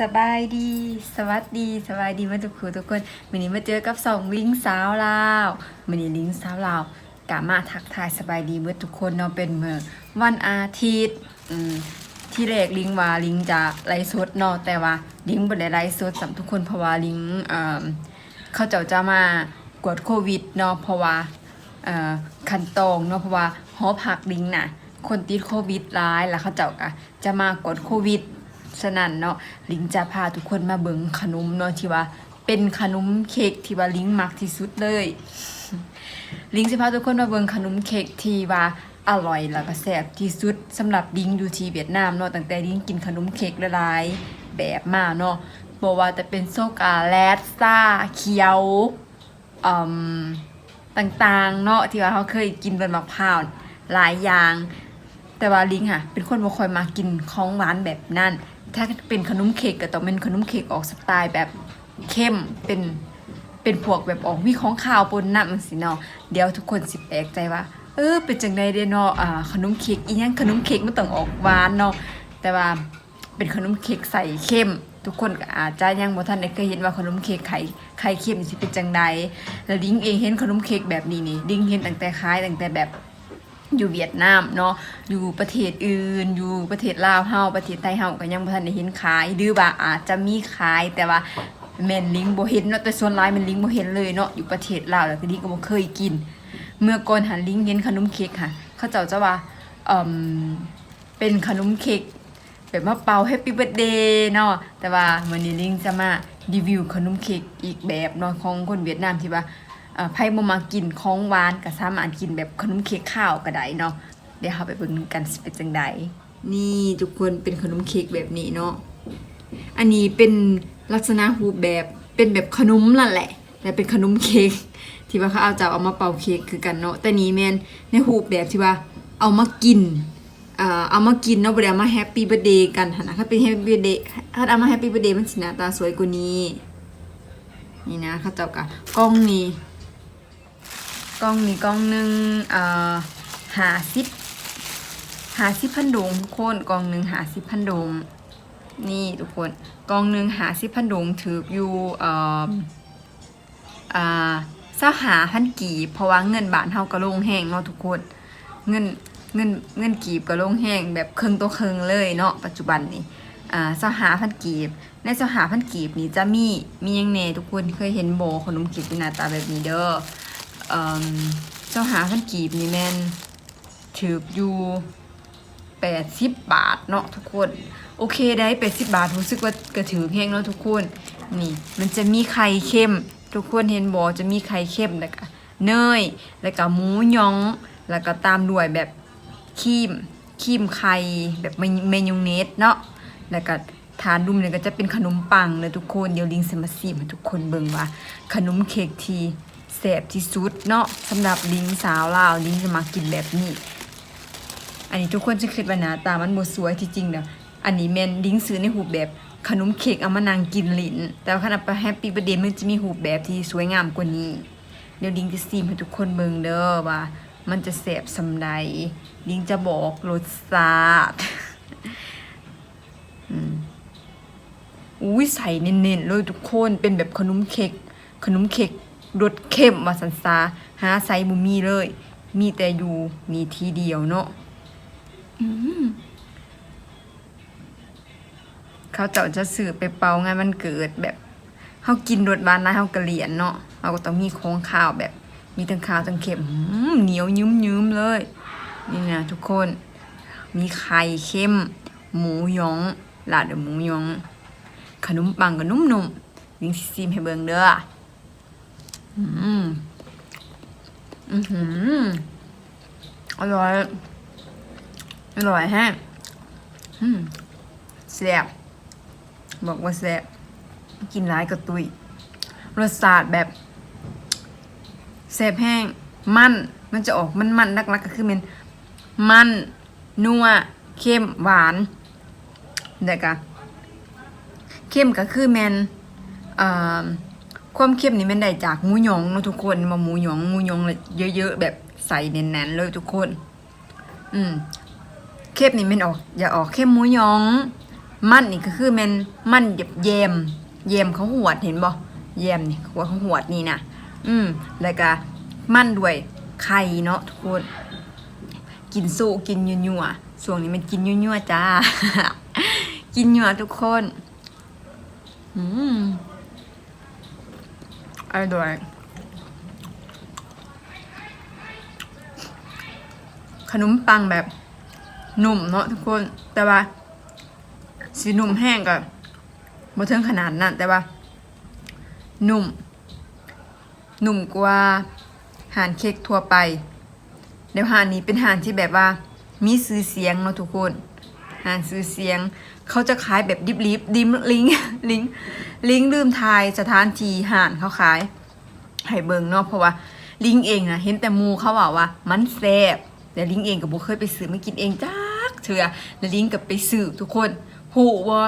สบายดี สวัสดีสบายดีมาทุกคนทุกคนวันนี้มาเจอกับสองลิงสาวลาววันนี้ลิงสาวลาวกามาทักทายสบายดีเมื่อทุกคนเนาะเป็นเมื่อวันอาทิตย์อืมที่แรกลิงว่าลิงจะไลฟ์สดเนาะแต่ว่าลิงบ่ได้ไลฟ์สดสำทุกคนเพราะว่าลิงเอ่อเขาเจ้าจะมากวดโควิดเนาะเพราะว่าเอ่อคันตองเนาะเพราะว่าหอพักลิงน่ะคนติดโควิดร้ายแล้วเขาเจ้าก็จะมากดโควิด ฉะนั้นเนาะลิงจะพาทุกคนมาเบิงขนมเนาะที่ว่า เป็นขนมเค้กที่ว่าลิงมักที่สุดเลย ลิงจะพาทุกคนมาเบิงขนมเค้กที่ว่าอร่อยแล้วก็แซ่บที่สุดสำหรับลิงอยู่ที่เวียดนามเนาะตั้งแต่ลิงกินขนมเค้กหลายแบบมาเนาะบอกว่าจะเป็นโซกาแลตซ่าเคียวอืมต่างๆ เนาะที่ว่าเขาเคยกินเป็นมะพร้าวหลายอย่าง แต่ว่าลิงค่ะ เป็นคนบ่ค่อยมากินของหวานแบบนั้น ถ้าเป็นขนมเค้กก็ต้องเป็นขนมเค้กออกสไตล์แบบเข้มเป็นเป็นพวกแบบออกมีของข้าวปนน้ำจังซี่เนาะเดี๋ยวทุกคนสิแปลกใจว่า เออเป็นจังไดเดเนาะอ่าขนมเค้กอีหยังขนมเค้กมันต้องออกหวานเนาะแต่ว่าเป็นขนมเค้กใส่เข้ม ทุกคนก็อาจจะยังบ่ทันได้เคยเห็นว่าขนมเค้กไข่ไข่เค็มสิเป็นจังใดแล้วลิงเองเห็นขนมเค้กแบบนี้นี่ลิงเห็นตั้งแต่ขายตั้งแต่แบบ อยู่เวียดนามเนาะอยู่ประเทศอื่น อยู่ประเทศลาวเฮาประเทศไทยเฮาก็ยังบ่ทันได้เห็นขายหรือว่าอาจจะมีขายแต่ว่าแม่นลิงบ่เห็นเนาะแต่ส่วนหลายมันลิงบ่เห็นเลยเนาะอยู่ประเทศลาวแล้วก็ลิงก็บ่เคยกิน เมื่อก่อนหันลิงเห็นขนมเค้กค่ะ เขาเจ้าจะว่าเอ่มเป็นขนมเค้กแบบมาเป่า Happy Birthday เนาะแต่ว่าวันนี้ลิงจะมารีวิวขนมเค้กอีกแบบเนาะของคนเวียดนามที่ว่า ไพ่บ่มากินของหวานก็สามารถกินแบบขนมเค้กข้าวก็ได้เนาะเดี๋ยวเราไปเบิ่งกันสิเป็นจังใดนี่ทุกคนเป็นขนมเค้กแบบนี้เนาะอันนี้เป็นลักษณะรูปแบบเป็นแบบขนมนั่นแหละ แต่เป็นขนมเค้กที่ว่าเขาเอาจะเอามาเป่าเค้กคือกันเนาะแต่นี้แมนในรูปแบบที่ว่าเอามากินเอามากินเนาะบ่ได้เอามาแฮปปี้เบ t ร์เดย์กันนะถ้าเป็นแฮปปี้เบ t ร์เดย์ถ้าเอามาแฮปปี้เบ t ร์เดย์มันสิหน้าตาสวยกว่านี้ นี่นะเขาเจ้ากะกล้องนี้ กล้องนี้กล้องหนึ่งหาสิบหาสิบพันดงทุกคนกล้องหนึ่งหาสิบพันดงนี่ทุกคนกล้องหนึ่งหาสิบพันดงถืออยู่เอ่ออ่าเศร้าหาพันกีบเพราะว่าเงินบาทเท่ากับลงแห้งเนาะทุกคนเงินเงินเงินกีบกับลงแห้งแบบเครึ่งตัวเครึ่งเลยเนาะปัจจุบันนี้อ่าเศร้าหาพันกีบ ในเศร้าหาพันกีบนี้จะมีมียังแน่ทุกคนเคยเห็นโบขนมกีบเป็นหน้าตาแบบนี้เด้อ เจ้าหาพันกีบนี่แม่นถืออยู่แปดสิบบาทเนาะทุกคน โอเคได้แปดสิบบาทรู้สึกว่ากระถือแห้งเนาะทุกคน นี่ มันจะมีไข่เค็ม ทุกคนเห็นบอจะมีไข่เค็มแล้วก็เนยแล้วก็หมูยอง แล้วก็ตามด้วยแบบครีมครีมไข่แบบเมยองเนสเนาะแล้วก็ทานดุมเนี่ยก็จะเป็นขนมปังเลยทุกคน เดี๋ยวลิงสมาซีมาทุกคนเบิ่งว่า ขนมเค้กที แซ่บที่สุดเนาะสำหรับลิงสาวลาวลิงจะมากินแบบนี้ อันนี้ทุกคนจะคิดว่าหนาตามันบ่สวยที่จริงเด้ออันนี้แมนลิงซื้อในรูแบบขนมเค้กเอามานางกินลิ้น แต่ว่าขณะไปแฮปปี้เบอร์เดย์มันจะมีรูแบบที่สวยงามกว่านี้ เดี๋ยวลิงจะซีมให้ทุกคนเบิ่งเด้อว่า มันจะแซ่บสำใดลิงจะบอกรสชาติอุ้ยใส่เน้นๆเลยทุกคนเป็นแบบขนมเค้กขนมเค้ก รสเข้มว่าสันซาหาไซบุมีเลย มีแต่อยู่มีทีเดียวเนาะอืมเขาเจ้าจะสื่อไปเป่างานมันเกิดแบบเขากินรสบานนะเขากระเหรียนเนาะเราก็ต้องมีของข้าวแบบ มีทั้งข้าวทั้งเค็มอืมเหนียวยืมยืมๆเลย นี่นะทุกคน มีไข่เค็มหมูหยองลาดด้วยหมูหยอง ขนมปังก็นุ่มๆลิงสิซีมให้เบิ่งเด้อ อืมอือหือร่อย อร่อยแฮะอืมแซ่บบอกว่าแซ่บกินร้ายกับตุยรสชาติแบบแซ่บแห้ง มันมันจะออกมันมันๆนักๆก็คือเป็นมันนัวเข้มหวานเด็กอะเข้มก็คือแมนเอ่อ ความเข้มนี่มันได้จากหมูหยองเนาะทุกคนมาหมูหยองหมูหยองเยเยอะๆแบบใส่แน่นๆเลยทุกคน อืมเข้มนี่มันออก อย่าออกเข้มหมูหยอง มันนี่ก็คือแมนมันหยบแยมแยมเขาหวดเห็นบ่แยมนี่หัวเขาหวดนี่นะอืมแล้วก็มันด้วยไข่เนาะทุกคนกินสู้กินยัวๆช่วงนี้มันกินยัวๆจ้า กินยัวทุกคน อืม อร่อยขนมปังแบบนุ่มเนาะทุกคน แต่ว่าสีนุ่มแห้งกับบ่ถึงขนาดนั้นแต่ว่านุ่มนุ่มกว่าหานเค้กทั่วไปเดี๋ยวหานนี้เป็นหานที่แบบว่า มีซื้อเสียงเนาะทุกคน หาซื้อเสียง เขาจะขายแบบดิบลิบดิมลิงลิงลิงลืมทายสถานที่หานเขาขายให้เบิงเนาะเพราะว่าลิงเองนะเห็นแต่หมูเขาบอกว่า มันแซ่บแต่ลิงเองก็บ่เคยไปซื้อมากินเองจักเถื่อแล้วลิงก็ไปซื้อทุกคนโหว่า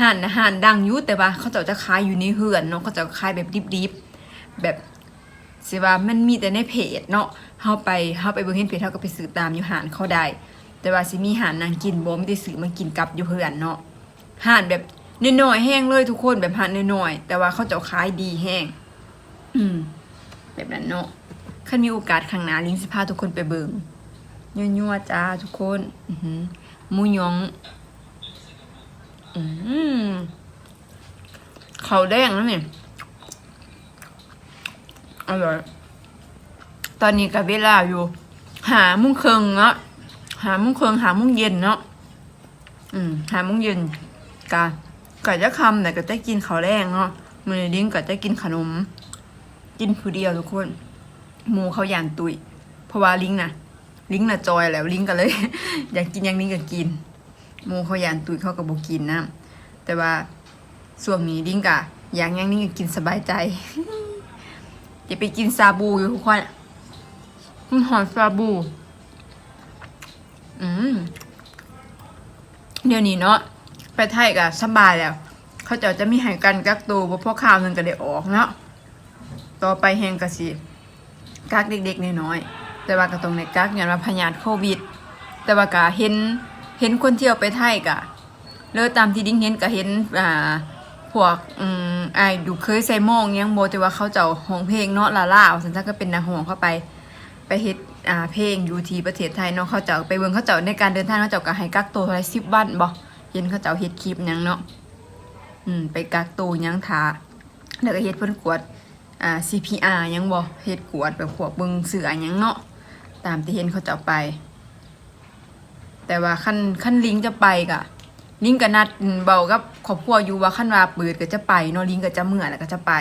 ห่านนะห่านดังยู่แต่ว่า เขาเจ้าจะขายอยู่ในเฮือนเนาะเขาจะขายแบบดิบๆแบบสิว่ามันมีแต่ในเพจเนาะเฮาไปเฮาไปเบิ่งเห็นเพจเฮาก็ไปซื้อตามอยู่ห่านเขาได้ แต่ว่าสิมีห่านนางกินบ่ไม่ได้ซื้อมากินกับอยู่เฮือนเนาะห่านแบบน้อยๆแห้งเลยทุกคนแบบห่านน้อยๆแต่ว่าเขาเจ้าขายดีแห้ง อืม แบบนั้นเนาะคันมีโอกาสข้างหน้าลิงสิพาทุกคนไปเบิงยั่วๆจ้าทุกคนอืมูยองอืมเขาแดงแล้วเนี่ยอร่อยตอนนี้กับเวลาอยู่ หามุ้งเคิงเนาะ หามุ้งเคิงหามุ้งเย็นเนาะอืมหามุ้งเย็นกะก็จะคำแต่ก็จะกินข้าวแดงเนาะมือลิ้งก็จะกินขนม กินผู้เดียวทุกคนหมูเขายานตุยเพราะว่าลิงนะลิงน่ะจอยแล้วลิงก็เลย อยากกินอย่างนี้ก็กินหมูเขายานตุยเขาก็บอกกินนะแต่ว่าส่วนนี้ลิงกะอยากอย่างนี้ก็กินสบายใจจะไปกินซาบูอยู่ทุกคนคุณหอนซาบู อืมเดี๋ยวนี้เนาะไปไทยก็สบายแล้ว เขาเจะจะมีใหายกันกักตัวบ่พอข่าวหนึงก็ได้ออกเนาะต่อไปแห่งกสิกักเด็กๆน้อยๆแต่ว่าก็ต้องในกักอย่างว่าพยาธิโควิด แต่ว่าก็เห็นเห็นคนเที่ยวไปไทยกะเลิตามที่ดิ้งเห็นก็เห็นอ่าพวกอืมไอ้ดูเคยใส่มองยังโบแต่ว่าเขาเจ้าห้องเพลงเนาะลาล่าสันทักก็เป็นนักห้องเข้าไป ไปเฮ็ด อ่าเพลงอยู่ที่ประเทศไทยเนาะเขาเจ้าไปเบิ่งเขาเจ้าในการเดินทางเขาเจ้าก็ให้กักตัวไว้10วันบ่เห็นเขาเจ้าเฮ็ดคลิปหยังเนาะอืมไปกักตัวหยังทาแล้วก็เฮ็ดเพิ่นกวดอ่า CPR ยังบ่เฮ็ดกวดแบบพวกเบิ่งเสือหยังเนาะตามที่เห็นเขาจะเอาไป แต่ว่าขั้นขั้นลิงจะไปกะลิงก็นัดเบากับครอบครัวอยู่ว่าขั้นว่าเปิดก็จะไปเนาะลิงก็จะเมื่อแล้วก็จะไป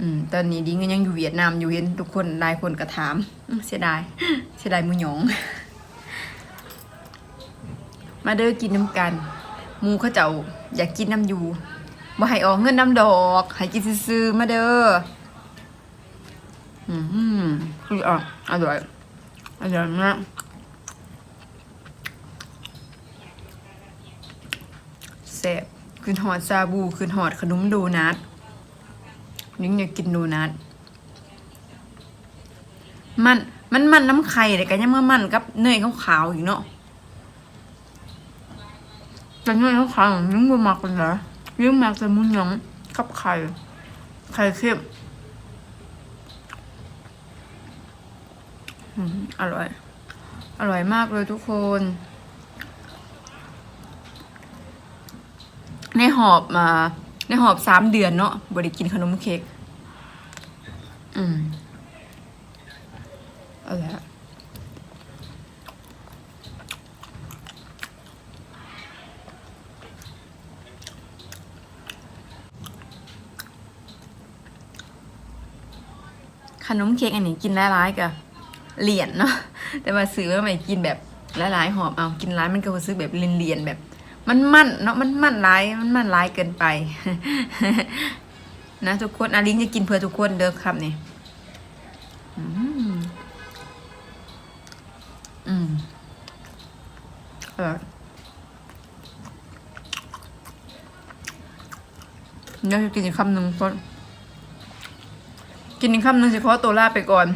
อืมตอนนี้ลิงก็ยังอยู่เวียดนามอยู่เห็นทุกคนหลายคนก็ถามเสียดายเสียดายมูหยอง มาเด้อกินน้ำกันมูเขาเจ้าอยากกินน้ำอยู่บ่ให้ออกเงินน้ำดอกให้กินซื้อมาเด้ออืมคืออะอร่อยอร่อยมากแซ่บคืนหอดซาบูคืนหอดขนมโดนัท นิ้งอยากกินโดนัทมันมันมันน้ำไข่เลยกันยังมามันกับเนยขาวๆอีกเนาะแต่เนยขาวๆนิ้งบ่มักเลยเหรอนิ้งมักแต่มุนหยองกับไข่ ไข่เค็มอร่อย อร่อยมากเลยทุกคน ในหอบมา ในหอบสามเดือนเนาะบริกินขนมเค้กอืมเอะไรขนมเค้กอันนี้กินหลายๆกับเหรียญเนาะแต่ว่าซื้อมาใหม่กินแบบหลายๆหอมเอากินร้านมันก็รู้สึกแบบเรียญๆแบบ มันมั่นเนาะมันมั่นร้ายมันมั่นร้ายเกินไป นะทุกคนอาลิงจะกินเพื่อทุกคนเด้อครับนี่อืมอืมเออเดี๋ยวจะกินอีกคำหนึ่งก่อนกินอีกคำหนึ่งสิขอตัวลาไปก่อน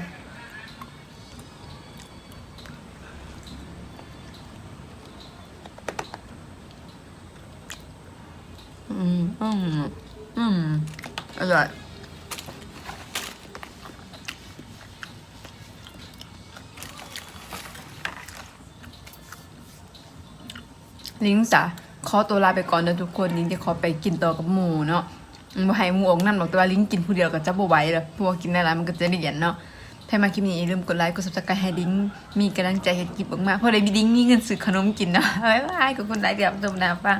มอืมอืมอร่อยลิงจ้ะขอตัวลาไปก่อนนะทุกคนลิงจะขอไปกินต่อกับหมูเนาะบ่ให้หมูออกน้ำหรอกแต่ว่าลิงกินผู้เดียวก็จะบ่ไหวเลยพว่ากินในร้านมันก็จะเรียนเนาะถ้ามาคลิปนี้อย่าลืมกดไลค์กด subscribe ให้ลิงมีกำลังใจให้คลิปมากๆเพราะได้มีลิงมีเงินซื้อขนมกินเนาะบ๊ายบายขอบคุณหลายเดียวจมนาฟัง